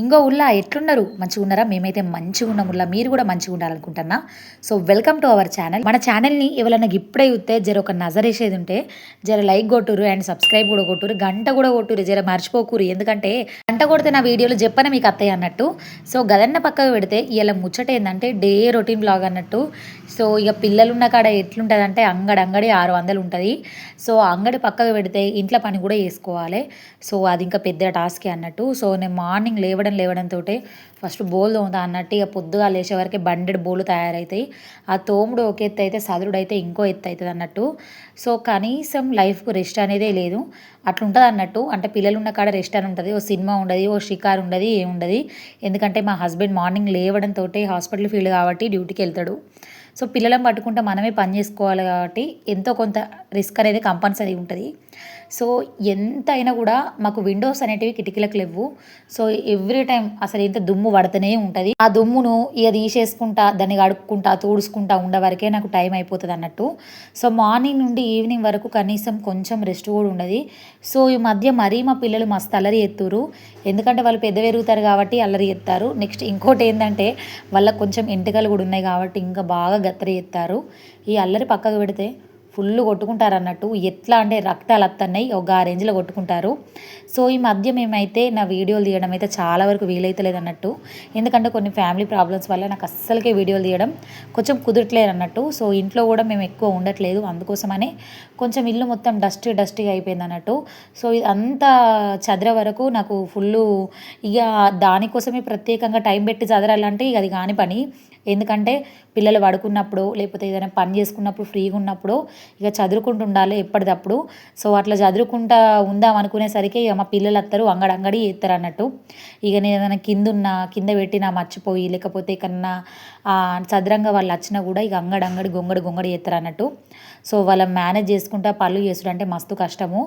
ఇంకో ఉల్లా ఎట్లున్నారు? మంచిగా ఉన్నారా మేమైతే మంచిగా ఉన్నాం ఉల్లా. మీరు కూడా మంచిగా ఉండాలనుకుంటున్నా so welcome to our channel. మన ఛానల్ని ఎవరైనా ఇప్పుడే చూస్తే జర ఒక నజర్ వేసేది ఉంటే జర లైక్ కొట్టురు అండ్ సబ్స్క్రైబ్ కూడా కొట్టురు గంట కూడా కొట్టురు జర మర్చిపోకూరు ఎందుకంటే గంట కొడితే నా వీడియోలు చెప్పన మీకు అత్తయ్య అన్నట్టు. సో గదన్న పక్కకు పెడితే ఇలా ముచ్చట ఏంటంటే డే రొటీన్ బ్లాగ్ అన్నట్టు. సో ఇక పిల్లలు ఉన్న కాడ ఎట్లుంటుంది అంటే అంగడి అంగడి ఆరు వందలు ఉంటుంది. సో అంగడి పక్కకు పెడితే ఇంట్లో పని కూడా చేసుకోవాలి. సో అది ఇంకా పెద్ద టాస్కే అన్నట్టు. సో నేను మార్నింగ్ లేవడం లేవడంతో ఫస్ట్ బోల్ తోముతా అన్నట్టు ఇక పొద్దుగా లేచే వరకే బండెడ్ బోలు తయారవుతాయి ఆ తోముడు ఒక ఎత్తు అయితే సదురుడు అయితే ఇంకో ఎత్తు అవుతుంది అన్నట్టు. సో కనీసం లైఫ్కు రెస్ట్ అనేదే లేదు. అట్లుంటుంది అన్నట్టు. అంటే పిల్లలు ఉన్న కాడ రెస్ట్ అని ఉంటుంది. ఓ సినిమా ఉండదు ఓ షికార్ ఉండదు ఏముండదు ఎందుకంటే మా హస్బెండ్ మార్నింగ్ లేవడంతో హాస్పిటల్ ఫీల్డ్ కాబట్టి డ్యూటీకి వెళ్తాడు. సో పిల్లలను పట్టుకుంటే మనమే పని చేసుకోవాలి కాబట్టి ఎంతో కొంత రిస్క్ అనేది కంపల్సరీ ఉంటుంది. సో ఎంత అయినా కూడా మాకు విండోస్ అనేటివి కిటికీలకు లేవు. సో ఎవ్రీ టైం అసలు ఎంత దుమ్ము పడుతూనే ఉంటుంది. ఆ దుమ్మును ఇక తీసేసుకుంటా దాన్ని కడుక్కుంటా తుడుచుకుంటా ఉండే వరకే నాకు టైం అయిపోతుంది అన్నట్టు. సో మార్నింగ్ నుండి ఈవినింగ్ వరకు కనీసం కొంచెం రెస్ట్ కూడా ఉండదు. సో ఈ మధ్య మరీ మా పిల్లలు మస్తు అల్లరి ఎత్తురు ఎందుకంటే వాళ్ళు పెద్ద పెరుగుతారు కాబట్టి అల్లరి ఎత్తారు నెక్స్ట్ ఇంకోటి ఏంటంటే వాళ్ళకి కొంచెం ఎంటుకలు కూడా ఉన్నాయి కాబట్టి ఇంకా బాగా గత్తరి ఎత్తారు ఈ అల్లరి పక్కకు పెడితే ఫుల్ కొట్టుకుంటారు అన్నట్టు ఎట్లా అంటే రక్తాలు అత్తన్నాయి ఒక ఆ రేంజ్లో కొట్టుకుంటారు. సో ఈ మధ్య మేమైతే నా వీడియోలు తీయడం అయితే చాలా వరకు వీలైతలేదు అన్నట్టు. ఎందుకంటే కొన్ని ఫ్యామిలీ ప్రాబ్లమ్స్ వల్ల నాకు అస్సలకే వీడియోలు తీయడం కొంచెం కుదరట్లేదు అన్నట్టు సో ఇంట్లో కూడా మేము ఎక్కువ ఉండట్లేదు అందుకోసమనే కొంచెం ఇల్లు మొత్తం డస్ట్ డస్ట్గా అయిపోయింది అన్నట్టు. సో అంతా చదర వరకు నాకు ఫుల్ ఇక దానికోసమే ప్రత్యేకంగా టైం పెట్టి చదరాలంటే ఇక అది కాని పని. ఎందుకంటే పిల్లలు పడుకున్నప్పుడు లేకపోతే ఏదైనా పని చేసుకున్నప్పుడు ఫ్రీగా ఉన్నప్పుడు ఇక చదువుకుంటూ ఉండాలి ఎప్పటిదప్పుడు. సో అట్లా చదువుకుంటా ఉందాం అనుకునేసరికి ఇక మా పిల్లలు వస్తారు అంగడి అంగడి ఎత్తారు అన్నట్టు. ఇక నేను ఏదైనా కింద ఉన్నా కింద పెట్టినా మర్చిపోయి లేకపోతే కన్నా చదరంగా వాళ్ళు వచ్చినా కూడా ఇక అంగడి అంగడి గొంగడి గొంగడి ఎత్తారు అన్నట్టు. సో వాళ్ళ మేనేజ్ చేసుకుంటా పళ్ళు చేసుడు అంటే మస్తు కష్టము.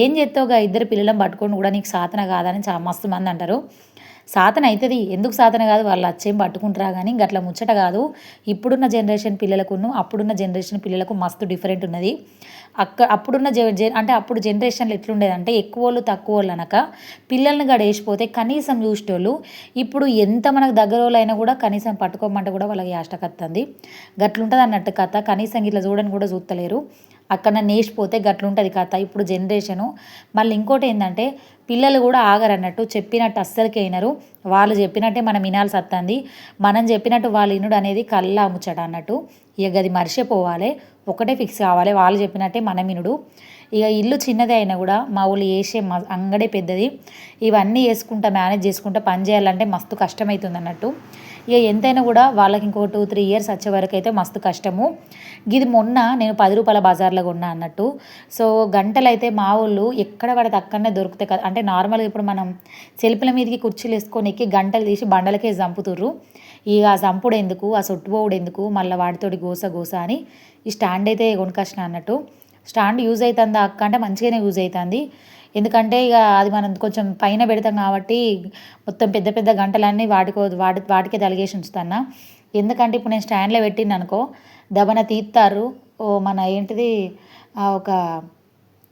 ఏం చేస్తావుగా? ఇద్దరు పిల్లలను పట్టుకొని కూడా నీకు సాధన కాదని చా మస్తు మంది అంటారు. సాధన అవుతుంది ఎందుకు సాధన కాదు? వాళ్ళు అచ్చేం పట్టుకుంటారా కానీ గట్ల ముచ్చట కాదు. ఇప్పుడున్న జనరేషన్ పిల్లలకును అప్పుడున్న జనరేషన్ పిల్లలకు మస్తు డిఫరెంట్ ఉన్నది. అక్క అప్పుడున్న జ అంటే అప్పుడు జనరేషన్లో ఎట్లుండేదంటే ఎక్కువ వాళ్ళు తక్కువ వాళ్ళు అనక పిల్లల్ని గడేసిపోతే కనీసం చూసేటోళ్ళు ఇప్పుడు ఎంత మనకు దగ్గర వాళ్ళు అయినా కూడా కనీసం పట్టుకోమంటే కూడా వాళ్ళకి యాష్టకత్తుంది గట్లుంటుంది అన్నట్టు కథ. కనీసం ఇట్లా చూడని కూడా చూస్తలేరు అక్కడ నేసిపోతే గట్లుంటుంది కథ ఇప్పుడు జనరేషను. మళ్ళీ ఇంకోటి ఏంటంటే పిల్లలు కూడా ఆగరన్నట్టు చెప్పినట్టు అస్సలకి అయినారు వాళ్ళు చెప్పినట్టే మనం వినాల్సి వస్తుంది మనం చెప్పినట్టు వాళ్ళు వినుడు అనేది కళ్ళ ముచ్చట అన్నట్టు. ఇక అది మర్చిపోవాలి. ఒకటే ఫిక్స్ కావాలి. వాళ్ళు చెప్పినట్టే మనం వినుడు. ఇక ఇల్లు చిన్నదే అయినా కూడా మా ఊళ్ళు వేసే అంగడే పెద్దది. ఇవన్నీ వేసుకుంటా మేనేజ్ చేసుకుంటా పని చేయాలంటే మస్తు కష్టమవుతుంది అన్నట్టు ఇక ఎంతైనా కూడా వాళ్ళకి ఇంకో టూ త్రీ ఇయర్స్ వచ్చే వరకు అయితే మస్తు కష్టము. ఇది మొన్న నేను పది రూపాయల బజార్లో కొన్నా అన్నట్టు. సో గంటలు అయితే మా ఊళ్ళు ఎక్కడ పడితే అక్కడనే దొరుకుతాయి కదా. అంటే నార్మల్గా ఇప్పుడు మనం సెల్ఫ్ల మీదకి కుర్చీలు వేసుకొని ఎక్కి గంటలు తీసి బండలకే చంపుతుర్రు. ఇక ఆ చంపుడు ఎందుకు? ఆ సొట్టుపోవుడు ఎందుకు? మళ్ళీ వాటితోటి గోస గోస అని ఈ స్టాండ్ అయితే కొనుకొచ్చిన అన్నట్టు. స్టాండ్ యూజ్ అవుతుందా అక్క? అంటే మంచిగానే యూజ్ అవుతుంది. ఎందుకంటే ఇక అది మనం కొంచెం పైన పెడతాం కాబట్టి మొత్తం పెద్ద పెద్ద గంటలన్నీ వాటికో వాటి వాటికే తలిగేసి ఉంచుతాను ఎందుకంటే ఇప్పుడు నేను స్టాండ్లో పెట్టింది అనుకో దబన తీస్తారు. ఓ మన ఏంటిది ఒక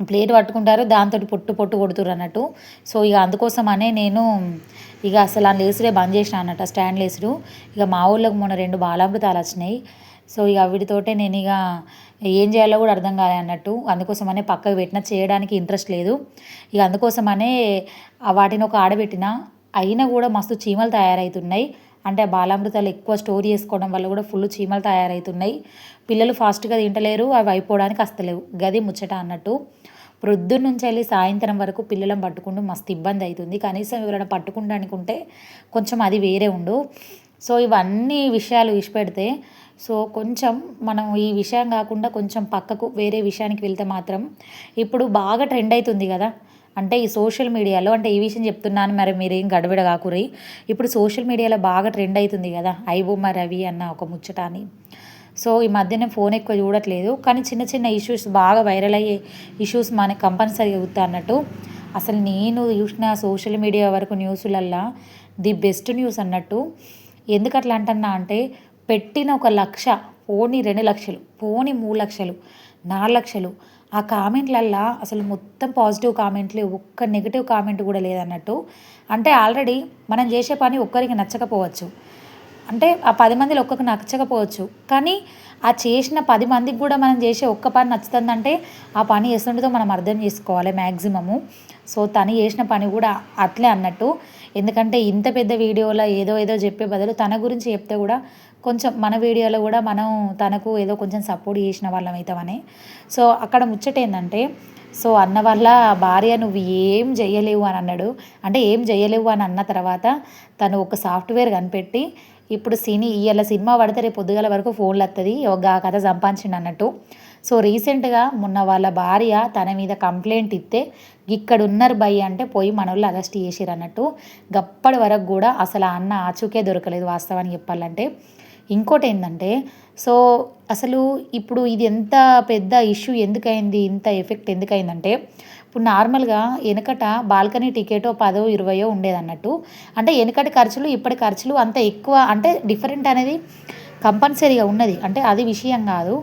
ప్లేట్ పట్టుకుంటారు దాంతో పొట్టు పొట్టు కొడుతురు అన్నట్టు. సో ఇక అందుకోసమనే నేను ఇక అసలు ఆ లేసుడే బంద్ చేసిన అన్నట్టు స్టాండ్ లేసుడు. ఇక మా ఊళ్ళోకి మొన్న రెండు బాలామృతాలు వచ్చినాయి. సో ఇక వీటితోటే నేను ఇక ఏం చేయాలో కూడా అర్థం కాలే అన్నట్టు. అందుకోసమనే పక్కకు పెట్టిన చేయడానికి ఇంట్రెస్ట్ లేదు. ఇక అందుకోసమనే వాటిని ఒక ఆడబెట్టిన అయినా కూడా మస్తు చీమలు తయారవుతున్నాయి అంటే బాలామృతాలు ఎక్కువ స్టోర్ చేసుకోవడం వల్ల కూడా ఫుల్ చీమలు తయారవుతున్నాయి పిల్లలు ఫాస్ట్గా తింటలేరు అవి అయిపోవడానికి వస్తలేవు గది ముచ్చట అన్నట్టు. ప్రొద్దున్న నుంచి వెళ్ళి సాయంత్రం వరకు పిల్లలను పట్టుకుంటూ మస్తు ఇబ్బంది అవుతుంది కనీసం ఎవరైనా పట్టుకుంటానికి ఉంటే కొంచెం అది వేరే ఉండు. సో ఇవన్నీ విషయాలు విడిచిపెడితే సో కొంచెం మనం ఈ విషయం కాకుండా కొంచెం పక్కకు వేరే విషయానికి వెళ్తే మాత్రం ఇప్పుడు బాగా ట్రెండ్ అవుతుంది కదా. అంటే ఈ సోషల్ మీడియాలో అంటే ఈ విషయం చెప్తున్నాను మరి మీరేం గడబిడ కాకురి ఇప్పుడు సోషల్ మీడియాలో బాగా ట్రెండ్ అవుతుంది కదా. ఐబొమ్మ రవి అన్న ఒక ముచ్చట అని. సో ఈ మధ్య నేను ఫోన్ ఎక్కువ చూడట్లేదు. కానీ చిన్న చిన్న ఇష్యూస్ బాగా వైరల్ అయ్యే ఇష్యూస్ మనకి కంపల్సరీ అవుతా అన్నట్టు. అసలు నేను చూసిన సోషల్ మీడియా వరకు న్యూస్లల్లా ది బెస్ట్ న్యూస్ అన్నట్టు. ఎందుకు అట్లా అంటున్నా అంటే పెట్టిన ఒక లక్ష పోనీ రెండు లక్షలు పోనీ మూడు లక్షలు నాలుగు లక్షలు. ఆ కామెంట్లల్లా అసలు మొత్తం పాజిటివ్ కామెంట్లు ఒక్క నెగిటివ్ కామెంట్ కూడా లేదన్నట్టు. అంటే ఆల్రెడీ మనం చేసే పని ఒక్కరికి నచ్చకపోవచ్చు. అంటే ఆ పది మందిలో ఒక్కరికి నచ్చకపోవచ్చు. కానీ ఆ చేసిన పది మందికి కూడా మనం చేసే ఒక్క పని నచ్చుతుందంటే ఆ పని చేస్తుండేదో మనం అర్థం చేసుకోవాలి మ్యాక్సిమము సో తను చేసిన పని కూడా అట్లే అన్నట్టు. ఎందుకంటే ఇంత పెద్ద వీడియోలో ఏదో ఏదో చెప్పే బదులు తన గురించి చెప్తే కూడా కొంచెం మన వీడియోలో కూడా మనం తనకు ఏదో కొంచెం సపోర్ట్ చేసిన వాళ్ళం అవుతామని. సో అక్కడ ముచ్చట ఏంటంటే సో అన్న వాళ్ళ భార్య నువ్వు ఏం చేయలేవు అని అన్నాడు. అంటే ఏం చేయలేవు అని అన్న తర్వాత తను ఒక సాఫ్ట్వేర్ కనిపెట్టి ఇప్పుడు సినీ ఇవాళ సినిమా పడితే రేపు పొద్దుగల వరకు ఫోన్లు వస్తుంది ఒక కథ సంపాదించిండు అన్నట్టు. సో రీసెంట్గా మొన్న వాళ్ళ భార్య తన మీద కంప్లైంట్ ఇస్తే ఇక్కడ ఉన్నారు భయ్ అంటే పోయి మన వాళ్ళు అరెస్ట్ చేసిరు అన్నట్టు గప్పటి వరకు కూడా అసలు అన్న ఆచూకే దొరకలేదు వాస్తవానికి చెప్పాలంటే. ఇంకోటి ఏంటంటే సో అసలు ఇప్పుడు ఇది ఎంత పెద్ద ఇష్యూ ఎందుకైంది ఇంత ఎఫెక్ట్ ఎందుకైందంటే ఇప్పుడు నార్మల్గా వెనకట బాల్కనీ టికెట్ పదో ఇరవయో ఉండేది అన్నట్టు అంటే వెనకటి ఖర్చులు ఇప్పటి ఖర్చులు అంత ఎక్కువ అంటే డిఫరెంట్ అనేది కంపల్సరీగా ఉన్నది. అంటే అది విషయం కాదు.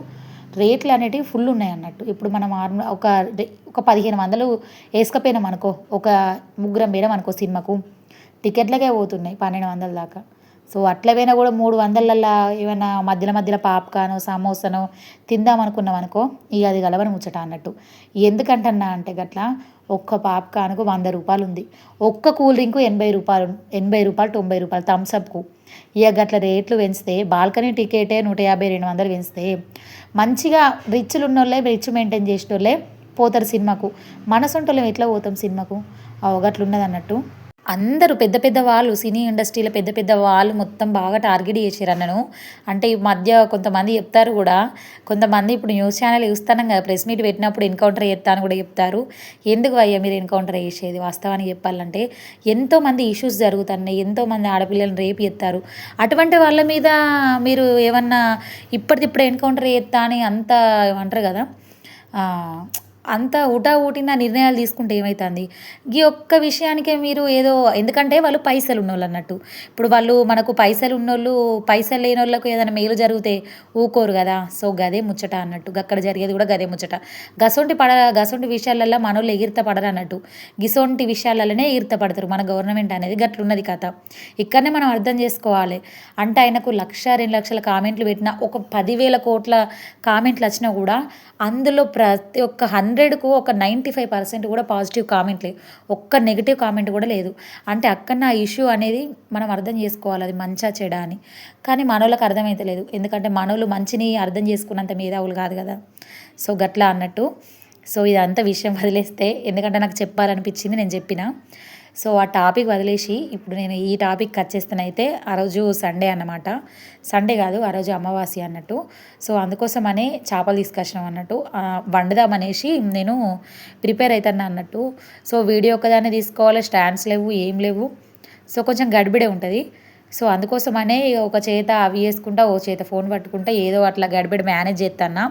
రేట్లు అనేటివి ఫుల్ ఉన్నాయి అన్నట్టు ఇప్పుడు మనం ఒక ఒక పదిహేను వందలు వేసుకపోయినాం అనుకో ఒక ముగ్గురం పోయినాం అనుకో సినిమాకు టికెట్లకే పోతున్నాయి పన్నెండు వందల దాకా. సో అట్ల పోయినా కూడా మూడు వందలల్లో ఏమైనా మధ్యలో మధ్యలో పాప్కాను సమోసాను తిందాం అనుకున్నాం అనుకో ఇక అది గలవని ముచ్చట అన్నట్టు. ఎందుకంటన్నా అంటే గట్లా ఒక్క పాప్కాన్కు వంద రూపాయలు ఉంది ఒక్క కూల్ డ్రింకు ఎనభై రూపాయలు ఎనభై రూపాయలు తొంభై రూపాయలు థమ్స్అప్కు ఇక గట్ల రేట్లు పెంచితే బాల్కనీ టికెటే నూట యాభై రెండు వందలు పెంచితే మంచిగా రిచ్లు ఉన్నోళ్ళే రిచ్ మెయింటైన్ చేసేటోళ్ళే పోతారు సినిమాకు. మనసుంటోళ్ళం ఎట్లా పోతాం సినిమాకు? గట్లున్నది అన్నట్టు అందరూ పెద్ద పెద్ద వాళ్ళు సినీ ఇండస్ట్రీలో పెద్ద పెద్ద వాళ్ళు మొత్తం బాగా టార్గెట్ చేసారు అన్నను. అంటే ఈ మధ్య కొంతమంది చెప్తారు కూడా కొంతమంది ఇప్పుడు న్యూస్ ఛానల్ చూస్తాను కదా ప్రెస్ మీట్ పెట్టినప్పుడు ఎన్కౌంటర్ చేస్తాను కూడా చెప్తారు. ఎందుకు అయ్యా మీరు ఎన్కౌంటర్ చేసేది? వాస్తవానికి చెప్పాలంటే ఎంతోమంది ఇష్యూస్ జరుగుతున్నాయి ఎంతోమంది ఆడపిల్లలను రేపు చేస్తారు. అటువంటి వాళ్ళ మీద మీరు ఏమన్నా ఇప్పటిదిప్పుడు ఎన్కౌంటర్ చేస్తా అని అంత అంటారు కదా అంత ఊటా ఊటిన నిర్ణయాలు తీసుకుంటే ఏమవుతుంది ఈ ఒక్క విషయానికే మీరు ఏదో ఎందుకంటే వాళ్ళు పైసలు ఉన్నోళ్ళు అన్నట్టు. ఇప్పుడు వాళ్ళు మనకు పైసలు ఉన్నోళ్ళు పైసలు లేని వాళ్ళకు ఏదైనా మేలు జరిగితే ఊకోరు కదా. సో గదే ముచ్చట అన్నట్టు. అక్కడ జరిగేది కూడా గదే ముచ్చట. గసొంటి పడ గసొంటి విషయాలల్లో మనోళ్ళు ఎగిరిత పడరు అన్నట్టు. గిసొంటి విషయాలలోనే ఎగిరిత పడతారు. మన గవర్నమెంట్ అనేది గట్లున్నది కథ. ఇక్కడనే మనం అర్థం చేసుకోవాలి. అంటే ఆయనకు లక్ష రెండు లక్షల కామెంట్లు పెట్టిన ఒక పదివేల కోట్ల కామెంట్లు వచ్చినా కూడా అందులో ప్రతి ఒక్క హండ్రెడ్కు ఒక నైంటీ ఫైవ్ పర్సెంట్ కూడా పాజిటివ్ కామెంట్లే ఒక్క నెగిటివ్ కామెంట్ కూడా లేదు. అంటే అక్కడ నా ఇష్యూ అనేది మనం అర్థం చేసుకోవాలి అది మంచా చెడా అని. కానీ మనోళ్ళకి అర్థమైతే లేదు. ఎందుకంటే మనోళ్ళు మంచిని అర్థం చేసుకున్నంత మేధావులు కాదు కదా. సో గట్లా అన్నట్టు. సో ఇదంతా విషయం వదిలేస్తే ఎందుకంటే నాకు చెప్పాలనిపించింది నేను చెప్పిన. సో ఆ టాపిక్ వదిలేసి ఇప్పుడు నేను ఈ టాపిక్ కట్ ఆ రోజు సండే అన్నమాట. సండే కాదు ఆ రోజు అమావాస్య అన్నట్టు. సో అందుకోసమనే చేపలు తీసుకొచ్చినాం అన్నట్టు వండుదామనేసి నేను ప్రిపేర్ అవుతాను అన్నట్టు. సో వీడియో ఒకదాన్ని తీసుకోవాలి స్టాండ్స్ లేవు ఏం లేవు. సో కొంచెం గడిబిడే ఉంటుంది. సో అందుకోసమనే ఒక చేత అవి వేసుకుంటా ఓ చేత ఫోన్ పట్టుకుంటా ఏదో అట్లా గడిబిడి మేనేజ్ చేస్తాను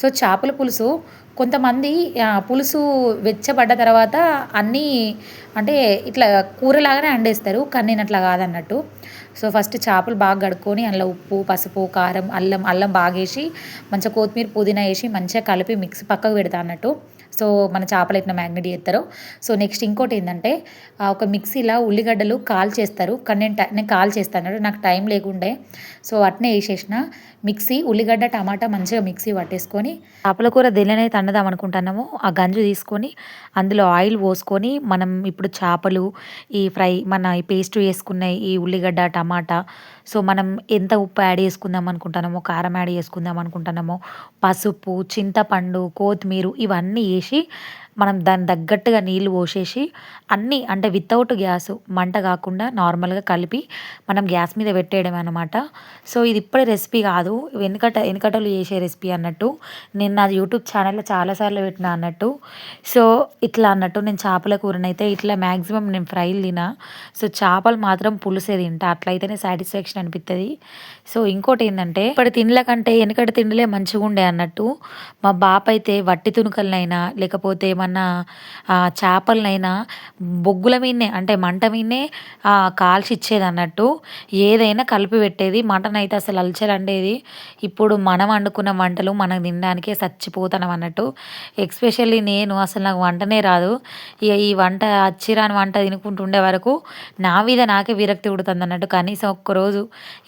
సో చేపల పులుసు కొంతమంది పులుసు వెచ్చబడ్డ తర్వాత అన్నీ అంటే ఇట్లా కూరలాగానే అండేస్తారు కానీ నేను అట్లా కాదన్నట్టు. సో ఫస్ట్ చేపలు బాగా కడుక్కొని అందులో ఉప్పు పసుపు కారం అల్లం అల్లం బాగా వేసి మంచిగా కొత్తిమీర పుదీనా వేసి మంచిగా కలిపి మిక్స్ పక్కకు పెడతా అన్నట్టు. సో మన చేపలు ఎట్లా మ్యాగ్నెట్ చేస్తారో. సో నెక్స్ట్ ఇంకోటి ఏంటంటే ఒక మిక్సీలో ఉల్లిగడ్డలు కాల్ చేస్తారు. కానీ నేను నేను కాల్ చేస్తాను. నాకు టైం లేకుండే. సో అట్నే వేసేసిన మిక్సీ ఉల్లిగడ్డ టమాటా మంచిగా మిక్సీ పట్టేసుకొని చేపల కూర దేనిలోనే తండదాం అనుకుంటున్నాము ఆ గంజు తీసుకొని అందులో ఆయిల్ పోసుకొని మనం ఇప్పుడు చేపలు ఈ ఫ్రై మన ఈ పేస్ట్ వేసుకున్న ఈ ఉల్లిగడ్డ టమాటా సో మనం ఎంత ఉప్పు యాడ్ చేసుకుందాం అనుకుంటున్నామో కారం యాడ్ చేసుకుందాం అనుకుంటున్నామో పసుపు చింతపండు కొత్తిమీర ఇవన్నీ తీసి మనం దాని తగ్గట్టుగా నీళ్ళు పోసేసి అన్నీ అంటే వితౌట్ గ్యాస్ మంట కాకుండా నార్మల్గా కలిపి మనం గ్యాస్ మీద పెట్టేయడం అనమాట సో ఇది ఇప్పుడే రెసిపీ కాదు. వెనుకట వెనుకటలు చేసే రెసిపీ అన్నట్టు. నేను నా యూట్యూబ్ ఛానల్లో చాలాసార్లు పెట్టిన అన్నట్టు. సో ఇట్లా అన్నట్టు నేను చేపల కూరనైతే ఇట్లా మ్యాక్సిమం నేను ఫ్రైలు తినా సో చేపలు మాత్రం పులుసే తింటా. అట్లయితేనే సాటిస్ఫాక్షన్ అనిపిస్తుంది సో ఇంకోటి ఏంటంటే ఇప్పటి తిండ్ల కంటే వెనకటి తిండిలే మంచిగా ఉండే అన్నట్టు మా బాప అయితే వట్టి తునుకలనైనా లేకపోతే ఏమన్నా చేపలనైనా బొగ్గుల మీదనే అంటే మంట మీదనే కాల్చి ఇచ్చేది అన్నట్టు ఏదైనా కలిపి పెట్టేది మటన్ అయితే అసలు అలచలండేది. ఇప్పుడు మనం వండుకున్న వంటలు మనం తినడానికే చచ్చిపోతున్నాం అన్నట్టు. ఎక్స్పెషల్లీ నేను అసలు నాకు వంటనే రాదు. ఇక ఈ వంట అచ్చిరాని వంట తినుకుంటుండే వరకు నా మీద నాకే విరక్తి పుడుతుంది అన్నట్టు కనీసం ఒక్కరోజు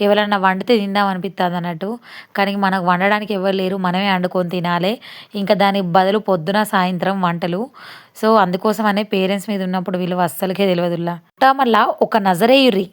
ఎవరన్నా వంట వండితే తిందాం అనిపిస్తుంది అన్నట్టు. కానీ మనకు వండడానికి ఎవరు లేరు మనమే వండుకొని తినాలి. ఇంకా దానికి బదులు పొద్దున సాయంత్రం వంటలు. సో అందుకోసమనే పేరెంట్స్ మీద ఉన్నప్పుడు విలువ అస్సలకే తెలియదుల్లా మళ్ళా ఒక నజరేయుర్రి